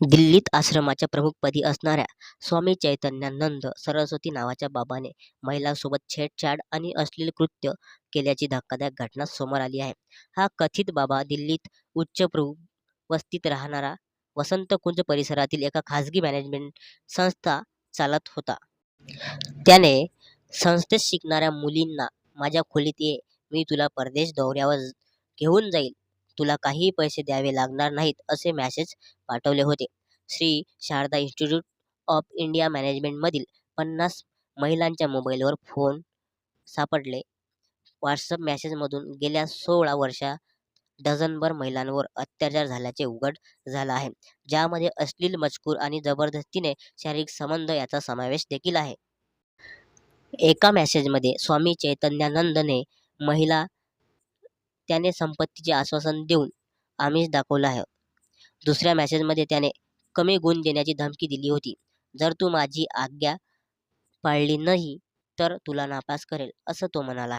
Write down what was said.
दिल्लीत आश्रमाच्या प्रमुखपदी असणाऱ्या स्वामी चैतन्यानंद सरस्वती नावाच्या बाबाने महिलांसोबत छेडछाड आणि अश्लील कृत्य केल्याची धक्कादायक घटना समोर आली आहे. हा कथित बाबा दिल्लीत उच्चभ्रू वस्तीत राहणारा वसंतकुंज परिसरातील एका खासगी मॅनेजमेंट संस्था चालत होता. त्याने संस्थेत शिकणाऱ्या मुलींना माझ्या खोलीत ये, मी तुला परदेश दौऱ्यावर घेऊन जाईल तुला काहीही पैसे द्यावे लागणार नाहीत असे मॅसेज पाठवले होते. Shri Sharada institute of India मॅनेजमेंटमधील पन्नास महिलांच्या मोबाईलवर फोन सापडले. व्हॉट्सअप मॅसेजमधून गेल्या सोळा वर्षात डझनभर महिलांवर अत्याचार झाल्याचे उघड झालं आहे, ज्यामध्ये अश्लील मजकूर आणि जबरदस्तीने शारीरिक संबंध याचा समावेश देखील आहे. एका मॅसेजमध्ये स्वामी चैतन्यानंदने महिला त्याने संपत्तीचे आश्वासन देऊन आमिष दाखवलं आहे. दुसऱ्या मॅसेजमध्ये त्याने कमी गुण देण्याची धमकी दिली होती. जर तू माझी आज्ञा पाळली नाही तर तुला नापास करेल असं तो म्हणाला.